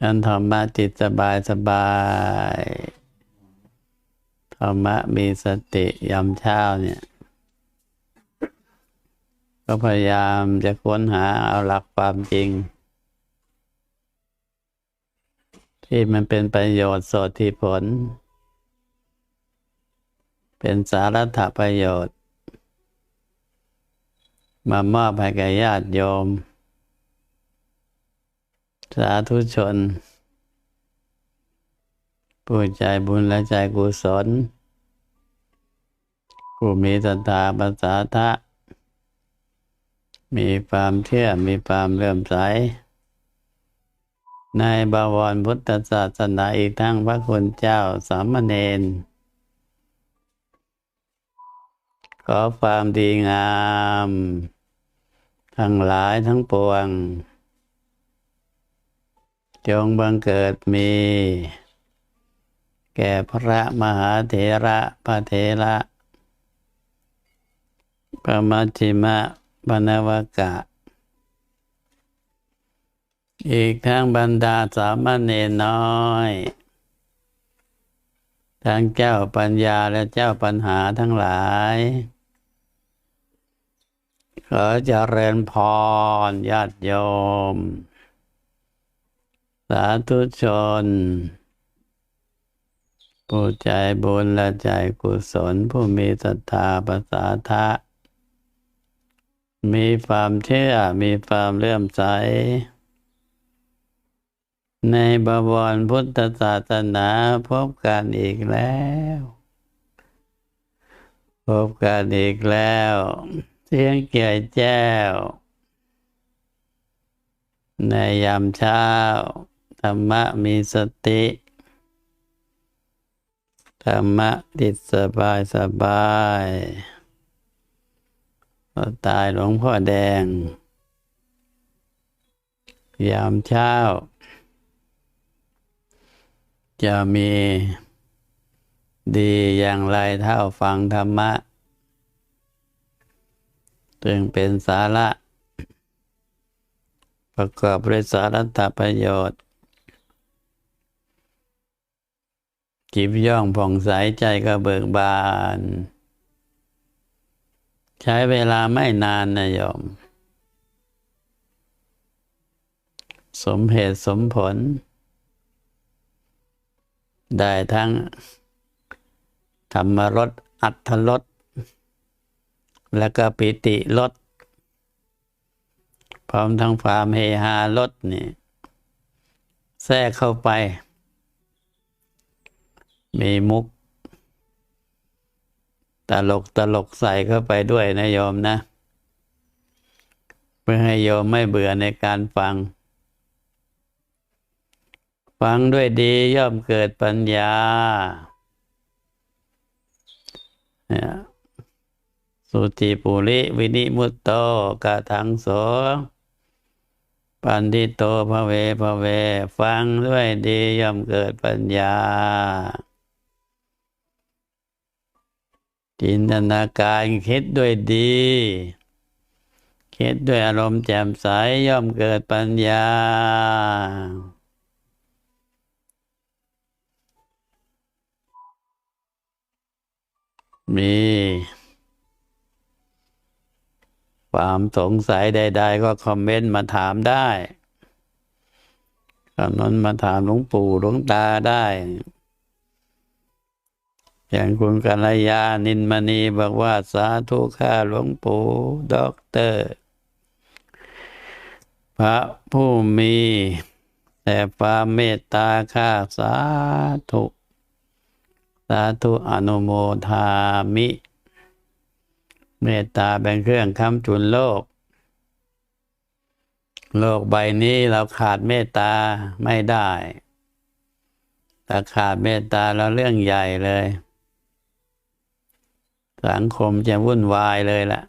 ฉันธรรมะจิตสบายสบายธรรมะมีสติยามเช้าเนี่ย ก็พยายามจะค้นหาเอาหลักความจริง ที่มันเป็นประโยชน์โสติผล เป็นสาระถประโยชน์ มามอบให้แก่ญาติโยม สาธุชน ผู้ใจบุญและใจกุศลผู้มีศรัทธาภาษาทะ มีความเชื่อมีความเลื่อมใส ในบวรพุทธศาสนาอีกทั้งพระคุณเจ้าสามเณรขอความดีงาม ทั้งหลายทั้งปวง จงบังเกิดมี แก่พระมหาเถระพระเถระพระมัชิมะบรรวกะ อีกทั้งบรรดาสามเณรน้อย ทั้งเจ้าปัญญาและเจ้าปัญหาทั้งหลาย ขอเจริญพรญาติโยม สาธุชน ผู้ใจบุญและใจกุศล ผู้มีศรัทธาภาษาทะ มีความเชื่อ มีความเลื่อมใส ในบวรพุทธศาสนาพบกันอีกแล้ว พบกันอีกแล้วเสียงเกี่ยแจ้วในยามเช้า ธรรมะมีสติ ธรรมะติดสบายสบายก็ตายหลวงพ่อแดง ยามเช้า จะมีดีอย่างไรเท่าฟังธรรมะจึงเป็นสาระ ประกอบด้วยสาระตประโยชน์ จิบย่องผ่องใสใจก็เบิกบาน ใช้เวลาไม่นานนะโยม สมเหตุสมผล ได้ทั้งธรรมรสอัตถรสแล้วก็ปิติลดพร้อมทั้งความเฮฮาลดนี่แทรกเข้าไป มีมุก ตลกตลกใส่เข้าไปด้วยนะโยมนะ เพื่อให้โยมไม่เบื่อในการฟัง ฟังด้วยดีย่อมเกิดปัญญานะสุติปุริวินิมุตโตกะทังโสปันทิโตภเวภเว ฟังด้วยดีย่อมเกิดปัญญา จินตนาการคิดด้วยดี คิดด้วยอารมณ์แจ่มใสย่อมเกิดปัญญา มี ความสงสัยใด ๆ ก็คอมเมนต์มาถามได้คำนั้นมาถามหลวงปู่หลวงตาได้ อย่างคุณกัลยานินมณีบอกว่าสาธุข้าหลวงปู่ด็อกเตอร์ พระผู้มี แต่ความเมตตาข้าสาธุ สาธุอนุโมทามิ เมตตาเป็นเครื่องค้ำจุนโลก โลกใบนี้เราขาดเมตตาไม่ได้ แต่ขาดเมตตาเราเรื่องใหญ่เลย สังคมจะวุ่นวายเลยล่ะ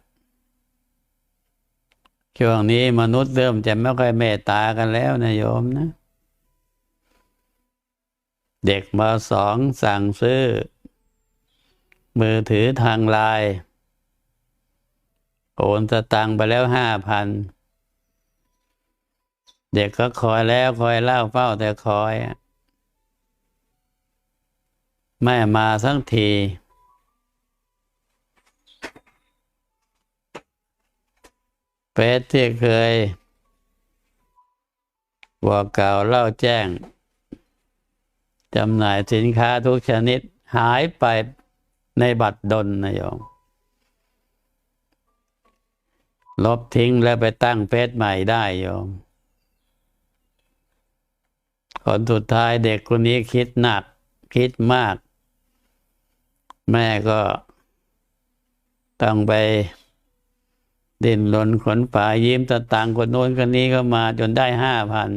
ช่วงนี้มนุษย์เริ่มจะไม่ค่อยเมตตากันแล้วนะโยมนะ เด็กมาสองสั่งซื้อ มือถือทางไลน์โอนสตังไปแล้วห้าพัน เด็กก็คอยแล้วคอยเล่าเฝ้าแต่คอย ไม่มาสักที เฟ สที่เคยบอกกล่าวเล่าแจ้งจำหน่ายสินค้าทุกชนิดหายไปในบัตรดลนะโยมลบทิ้งแล้วไปตั้งเฟซใหม่ได้โยมผลสุดท้ายเด็กคนนี้คิดหนัก คิดมาก แม่ก็ต้องไป ดิ้นรนขนฝายยิ้มตะตังค์คนโน้นคนนี้ก็มาจนได้ห้าพัน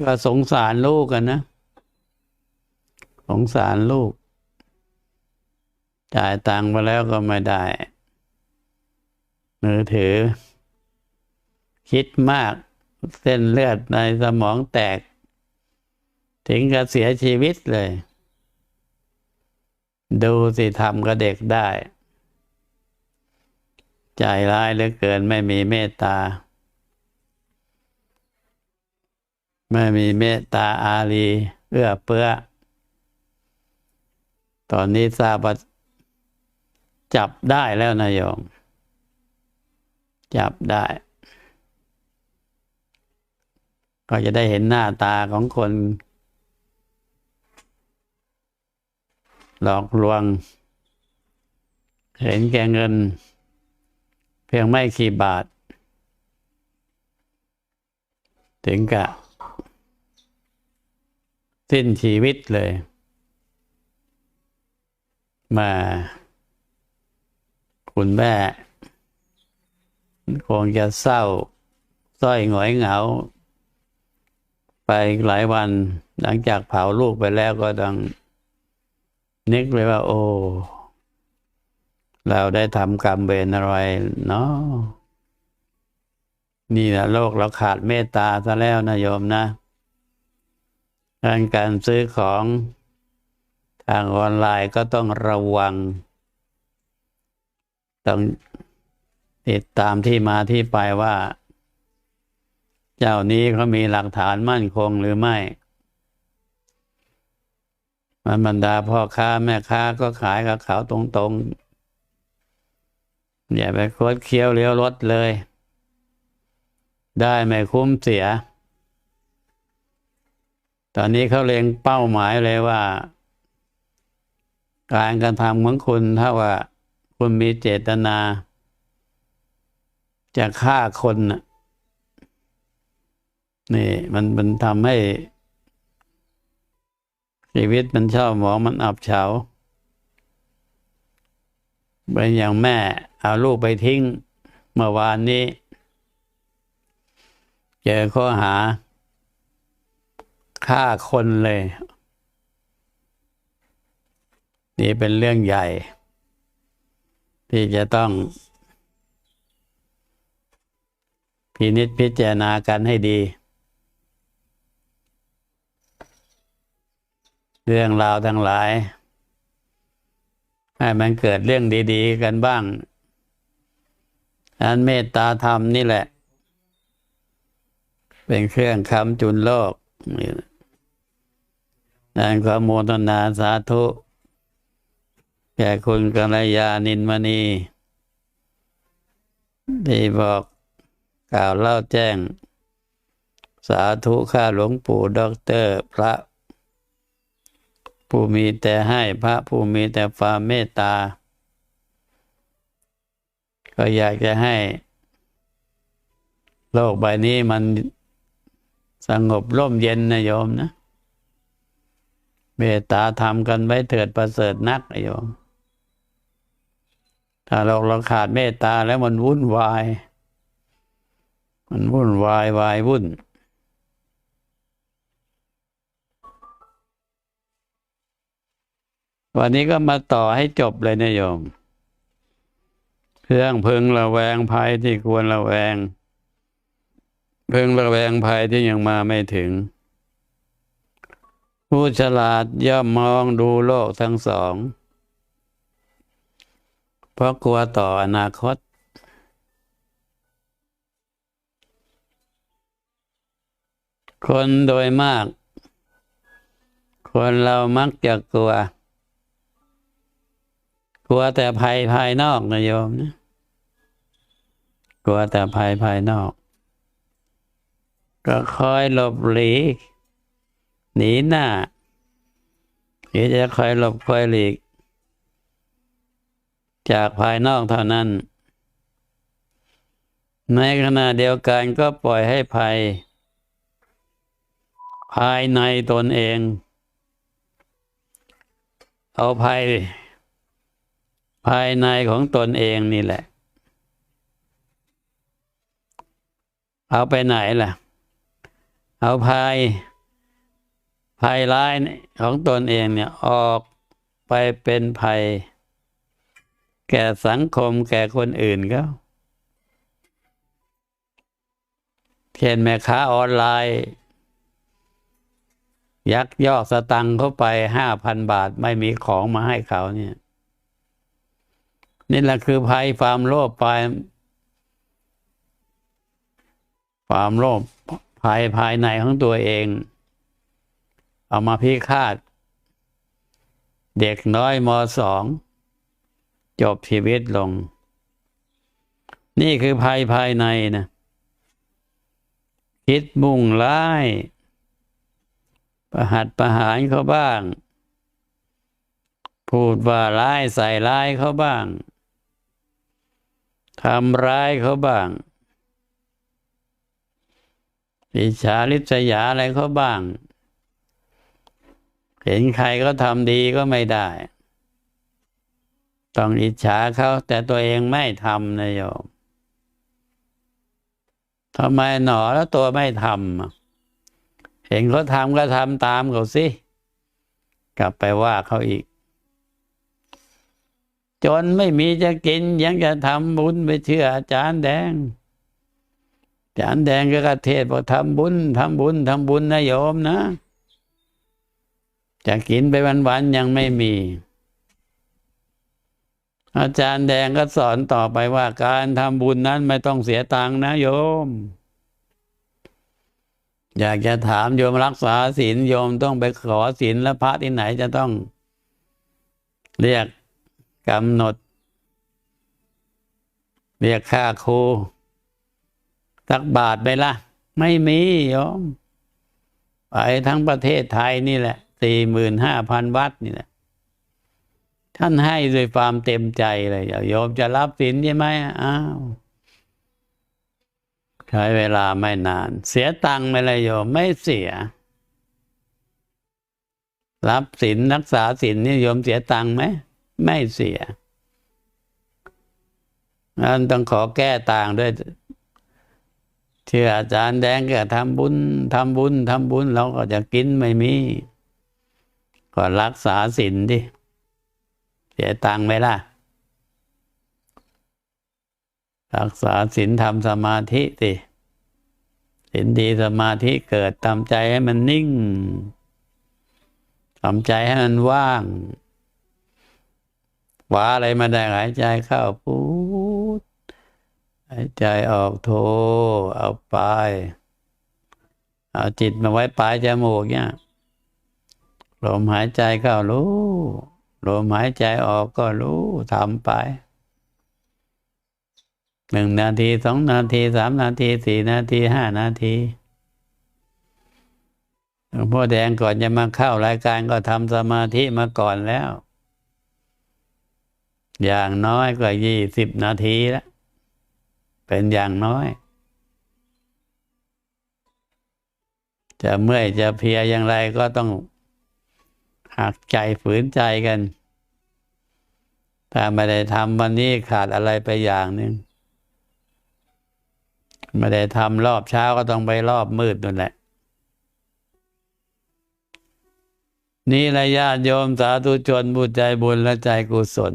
ก็สงสารลูกกันนะ สงสารลูก จ่ายตังค์ไปแล้วก็ไม่ได้ มือถือ คิดมากเส้นเลือดในสมองแตก ถึงกับเสียชีวิตเลย ดูสิทำกับเด็กได้ ใจร้ายเหลือเกินไม่มีเมตตา ไม่มีเมตตาอารีเอื้อเปื้อ ตอนนี้ทราบว่าจับได้แล้วนายโยม จับได้ ก็จะได้เห็นหน้าตาของคน หลอกลวง เห็นแก่เงิน เพียงไม่กี่บาท ถึงกับสิ้นชีวิตเลย มาคุณแม่คงจะเศร้าส้อยหงอยเหงา ไปหลายวันหลังจากเผาลูกไปแล้วก็ต้องนึกเลยว่า โอ้ เราได้ทำกรรมเวรอะไรเนาะนี่แหละโลกเราขาดเมตตาซะแล้วนะโยมนะการการซื้อของทางออนไลน์ก็ต้องระวัง ต้องติดตามที่มาที่ไปว่า เจ้านี้เขามีหลักฐานมั่นคงหรือไม่ มันบรรดาพ่อค้าแม่ค้าก็ขายกับเขาตรงๆ อย่าไปโคดเคี้ยวเลี้ยวรถเลย ได้ไม่คุ้มเสีย ตอนนี้เขาเล็งเป้าหมายเลยว่า การกระทำของคุณถ้าว่าคุณมีเจตนา จะฆ่าคนนี่มันมันทำให้ชีวิตมันเช่าหมองมันอับเฉาเป็นอย่างแม่ เอาลูกไปทิ้งเมื่อวานนี้ เจอข้อหาฆ่าคนเลย นี่เป็นเรื่องใหญ่ ที่จะต้อง พินิจพิจารณากันให้ดี เรื่องราวทั้งหลายให้มันเกิดเรื่องดี ๆ กันบ้าง อันเมตตาธรรมนี่แหละ เป็นเครื่องคำจุนโลกนั่นขอโมทนาสาธุ แก่คุณกัลยาณินมณี ที่บอกกล่าวเล่าแจ้ง สาธุข้าหลวงปู่ด็อกเตอร์พระผู้มีแต่ให้พระผู้มีแต่ความเมตตา ก็อยากจะให้ โลกใบนี้มันสงบร่มเย็นนะโยมนะเมตตาทำกันไว้เถิดประเสริฐนักนะโยม ถ้าเราเราขาดเมตตาแล้วมันวุ่นวาย มันวุ่นวายวายวุ่นวันนี้ก็มาต่อให้จบเลยนะโยม เครื่องพึงระแวงภัยที่ควรระแวงเพึงระแวงภัยที่ยังมาไม่ถึง ผู้ฉลาดย่อมมองดูโลกทั้งสอง เพราะกลัวต่ออนาคต คนโดยมาก คนเรามักจะกลัว กลัวแต่ภัยภายนอกนะโยมนะกลัวแต่ภัยภายนอก ก็คอยหลบหลีก หนีหน้าหรือจะคอยหลบคอยหลีก จากภายนอกเท่านั้น ในขณะเดียวกันก็ปล่อยให้ภัย ภายในตนเอง เอาภัย ภายในของตนเองนี่แหละ เอาไปไหนล่ะ เอาภัยภัยร้ายของตนเองเนี่ยออกไปเป็นภัย แก่สังคมแก่คนอื่นเขาเช่นแม่ค้าออนไลน์ ยักยอกสตังเข้าไปห้าพันบาทไม่มีของมาให้เขาเนี่ย นี่แหละคือภัยความโลภภัยความโลภภายภายในของตัวเอง เอามาพิฆาต เด็กน้อยมสอง จบชีวิตลง นี่คือภัยภายในนะ คิดมุ่งร้าย ประหัดประหารเขาบ้าง พูดว่าร้ายใส่ร้ายเขาบ้าง ทำร้ายเขาบ้างอิจฉาริษยาอะไรเขาบ้าง เห็นใครก็ทำดีก็ไม่ได้ ต้องอิจฉาเขาแต่ตัวเองไม่ทำนะโยมทำไมหนอแล้วตัวไม่ทำเห็นเขาทำก็ทำตามเขาสิ กลับไปว่าเขาอีก จนไม่มีจะกินยังจะทำบุญไปเชื่ออาจารย์แดงอาจานแดงก็กระเทศบอกทำบุญทำบุญทำบุญนะโยมนะ จะกินไปวันๆยังไม่มี อาจารย์แดงก็สอนต่อไปว่า การทำบุญนั้นไม่ต้องเสียตังค์นะโยม อยากจะถามโยมรักษาศีลโยมต้องไปขอศีลแล้วพระที่ไหนจะต้อง เรียก กำหนด เรียกค่าครูสักบาทไปละ ไม่มีโยมไปทั้งประเทศไทยนี่แหละสี่หมื่นห้าพันวัดนี่แหละท่านให้ด้วยความเต็มใจเลยโยมจะรับสินใช่ไหมอ้าวใช้เวลาไม่นาน เสียตังค์ไม่เลยโยมไม่เสีย รับสินรักษาสินนี่โยมเสียตังค์ไหม ไม่เสียนั้นต้องขอแก้ต่างด้วยเชื่ออาจารย์แดงก็ทำบุญทำบุญทำบุญเราก็จะกินไม่มี ก็รักษาศีลดิเสียตังค์ไหมล่ะ รักษาศีลทำสมาธิสิศีลดีสมาธิเกิดทำใจให้มันนิ่งทำใจให้มันว่าง ว่าอะไรมาได้หายใจเข้าปูดหายใจออกโทเอาปลายเอาจิตมาไว้ปลายจมูกเนี่ยลมหายใจเข้ารู้ลมหายใจออกก็รู้ทำไปหนึ่งนาทีสองนาทีสามนาทีสี่นาทีห้านาทีหลวงพ่อแดงก่อนจะมาเข้ารายการก็ทำสมาธิมาก่อนแล้ว อย่างน้อยก็ยี่สิบนาทีแล้ว เป็นอย่างน้อย จะเมื่อยจะเพียอย่างไรก็ต้องหักใจฝืนใจกัน ถ้าไม่ได้ทำวันนี้ขาดอะไรไปอย่างหนึ่งไม่ได้ทำรอบเช้าก็ต้องไปรอบมืดนั่นแหละ นี่ระยะโยมสาธุชนบุญใจบุญและใจกุศล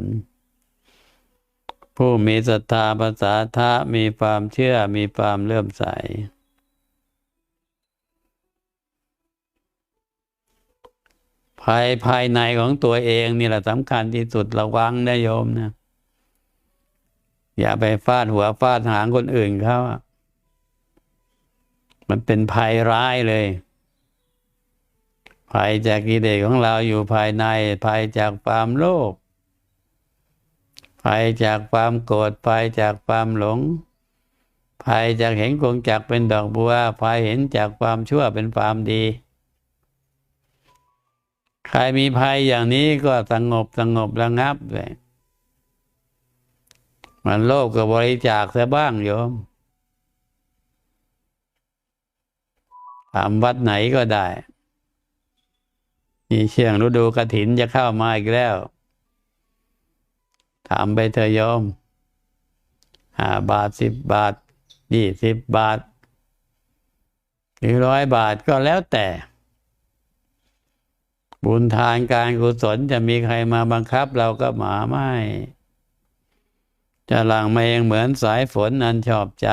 ผู้มีศรัทธาภาษาทะมีความเชื่อมีความเลื่อมใส ภายภายในของตัวเองนี่แหละสำคัญที่สุดระวังนะโยมนะ อย่าไปฟาดหัวฟาดหางคนอื่นเขามันเป็นภัยร้ายเลย ภัยจากกิเลสของเราอยู่ภายใน ภัยจากความโลภ ภัยจากความโกรธภัยจากความหลงภัยจากเห็นกวงจักเป็นดอกบัวภัยเห็นจากความชั่วเป็นความดี ใครมีภัยอย่างนี้ก็สงบสงบระงับเลยมันโลภก็บริจาคซะบ้างโยมทำวัดไหนก็ได้ มีเชียงฤดูกระถินจะเข้ามาอีกแล้ว ถามไปเถอะโยมห้าบาทสิบบาทยี่สิบบาท หรือร้อยบาทก็แล้วแต่ บุญทานการกุศลจะมีใครมาบังคับเราก็หมาไม่ จะหลังมาเองเหมือนสายฝนอันชอบใจ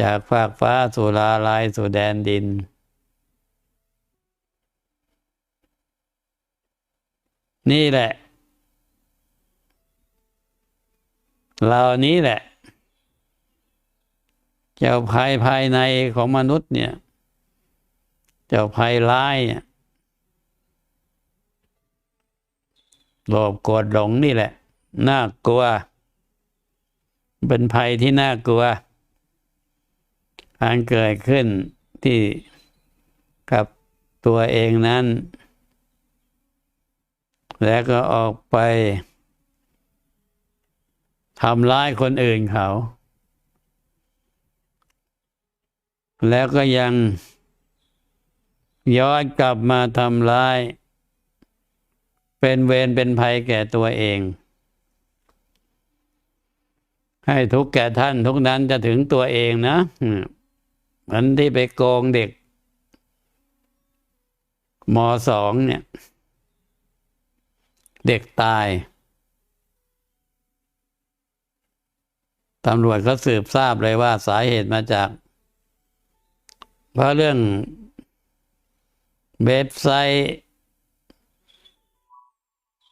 จากฟากฟ้าสู่ลาลายสู่แดนดินนี่แหละ เหล่านี้แหละ เจ้าภัยภายในของมนุษย์เนี่ย เจ้าภัยร้ายเนี่ยโลภโกรธหลงนี่แหละ น่ากลัว เป็นภัยที่น่ากลัวการเกิดขึ้นที่กับตัวเองนั้น แล้วก็ออกไป ทำร้ายคนอื่นเขา แล้วก็ยังย้อนกลับมาทำร้าย เป็นเวรเป็นภัยแก่ตัวเอง ให้ทุกแก่ท่านทุกนั้นจะถึงตัวเองนะเหมือนที่ไปโกงเด็กมสองเนี่ย เด็กตาย ตำรวจเขาสืบทราบเลยว่าสาเหตุมาจาก เพราะเรื่องเว็บไซต์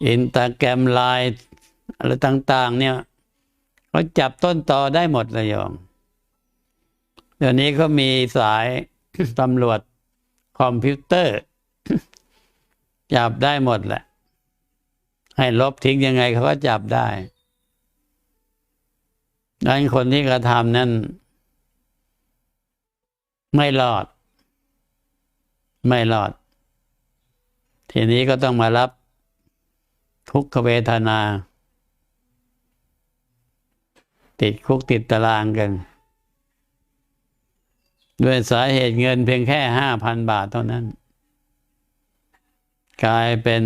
อินตาแกรมไลน์อะไรต่าง ๆ เนี่ยเขาจับต้นตอได้หมดเลยโยมเดี๋ยวนี้ก็มีสายตำรวจคอมพิวเตอร์ จับได้หมดแหละ ให้ลบทิ้งยังไงเขาก็จับได้ ดังนั้นคนที่กระทำนั้น ไม่รอด ไม่รอด ทีนี้ก็ต้องมารับทุกขเวทนา ติดคุกติดตารางกัน ด้วยสาเหตุเงินเพียงแค่ห้าพันบาทเท่านั้น กลายเป็น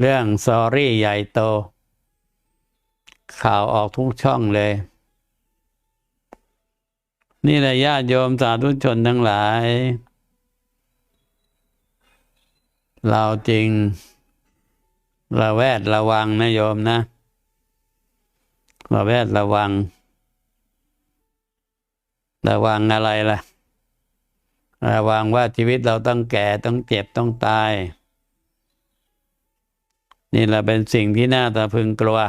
เรื่องซอรี่ใหญ่โต ข่าวออกทุกช่องเลย นี่แหละญาติโยมสาธุชนทั้งหลาย เราจริงระแวดระวังนะโยมนะ ระแวดระวัง ระวังอะไรล่ะ ระวังว่าชีวิตเราต้องแก่ต้องเจ็บต้องตาย นี่แหละเป็นสิ่งที่น่าตะพึงกลัว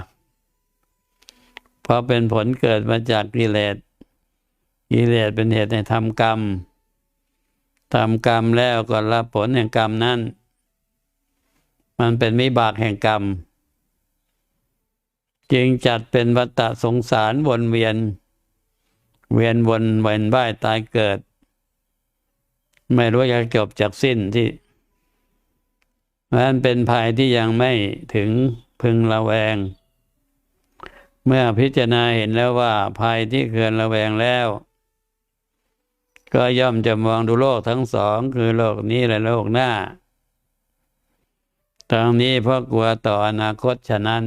เพราะเป็นผลเกิดมาจากกิเลสกิเลสเป็นเหตุให้ทำกรรมทำกรรมแล้วก็รับผลแห่งกรรมนั้น มันเป็นวิบากแห่งกรรม จึงจัดเป็นวัฏสงสารวนเวียน เวียนวนเวียนว่ายตายเกิด ไม่รู้จะจบจากสิ้นที่มันเป็นภัยที่ยังไม่ถึงพึงระแวง เมื่อพิจารณาเห็นแล้วว่าภัยที่เกินระแวงแล้ว ก็ย่อมจะมองดูโลกทั้งสอง คือโลกนี้และโลกหน้าทางนี้เพราะกลัวต่ออนาคตฉะนั้น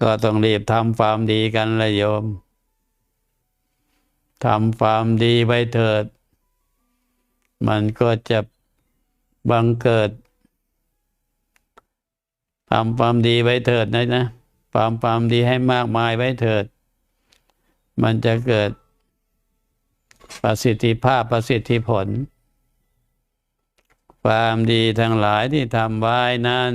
ก็ต้องรีบทำความดีกันละโยมทำความดีไว้เถิด มันก็จะบังเกิด ทำความดีไว้เถิดนะนะความความดีให้มากมายไว้เถิด มันจะเกิดประสิทธิภาพประสิทธิผล ความดีทั้งหลายที่ทำไว้นั้น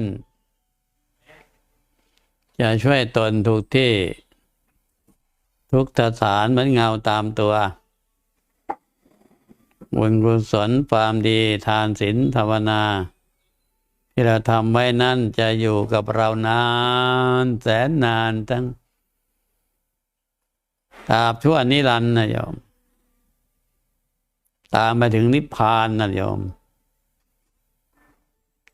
จะช่วยตนถูกที่ ทุกสถานเหมือนเงาตามตัวบุญกุศลความดีทานศีลภาวนา ที่เราทำไว้นั่นจะอยู่กับเรานาน แสนนานตั้งตราบชั่วนิรันดร์นะโยม ตามไปถึงนิพพานนะโยม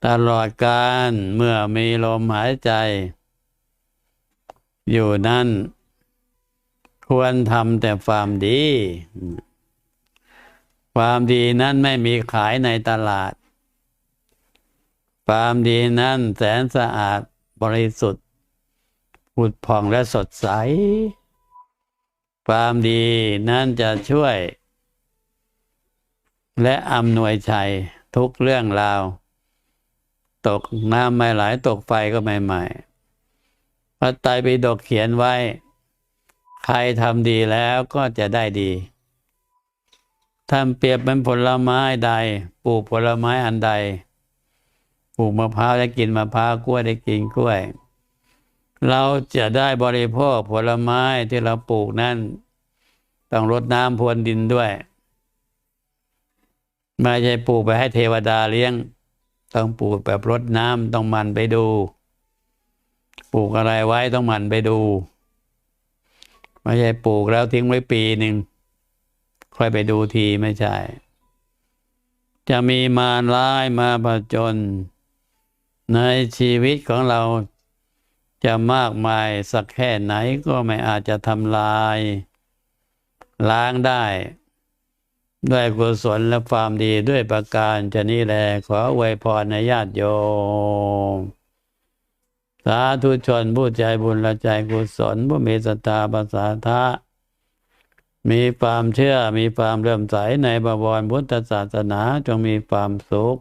ตลอดการเมื่อมีลมหายใจ อยู่นั่น ควรทำแต่ความดี ความดีนั้นไม่มีขายในตลาด ความดีนั้นแสนสะอาดบริสุทธิ์ผุดผ่องและสดใส ความดีนั้นจะช่วย และอำนวยชัยทุกเรื่องราว ตกน้ำไม่ไหลตกไฟก็ไม่ไหม้พระไตรปิฎกเขียนไว้ ใครทำดีแล้วก็จะได้ดีทำเปรียบเป็นผลไม้ใด ปลูกผลไม้อันใด ปลูกมะพร้าวได้กินมะพร้าวกล้วยได้กินกล้วย เราจะได้บริโภคผลไม้ที่เราปลูกนั้นต้องรดน้ำพรวนดินด้วย ไม่ใช่ปลูกไปให้เทวดาเลี้ยง ต้องปลูกแบบรดน้ำต้องมันไปดู ปลูกอะไรไว้ต้องมันไปดู ไม่ใช่ปลูกแล้วทิ้งไว้ปีหนึ่งค่อยไปดูทีไม่ใช่ จะมีมารร้ายมาผจญ ในชีวิตของเราจะมากมายสักแค่ไหนก็ไม่อาจจะทำลาย ล้างได้ ด้วยกุศลและความดีด้วยประการจะนี้แลขออวยพรในญาติโยม สาธุชนผู้ใจบุญและใจกุศลผู้มีศรัทธาภาษาทะมีความเชื่อมีความเริ่อมใสในบวรพุทธศาสนาจงมีความสุข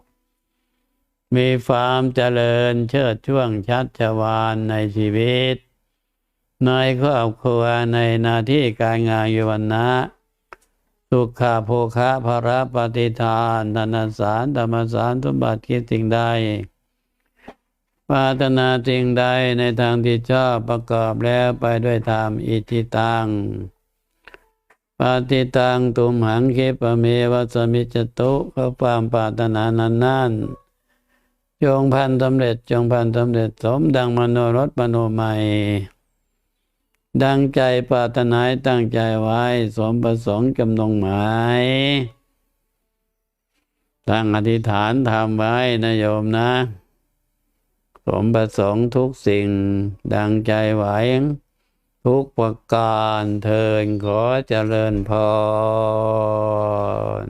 มีความเจริญเชิดช่วงชัดชวานในชีวิต ในครอบครัวในหน้าที่การงานอยู่วันนะสุขาโภคะภาระปฏิทานธนสารธรรมสารสมบัติคิดสิ่งใดปารถนาสิ่งใดในทางที่ชอบประกอบแล้วไปด้วยธรรมอิทิตังปฏิตังตุมหังเคปเมวัสมิจตุเขาความปารถนานั้นนั่น จงพันสำเร็จจงพันสำเร็จสมดังมโนรสมโนใหม่ดังใจปรารถนาตั้งใจไว้ สมประสงค์จำนงหมายตั้งอธิษฐานทำไว้นะโยมนะ สมประสงค์ทุกสิ่ง ดังใจไหวทุกประการเทินขอเจริญพร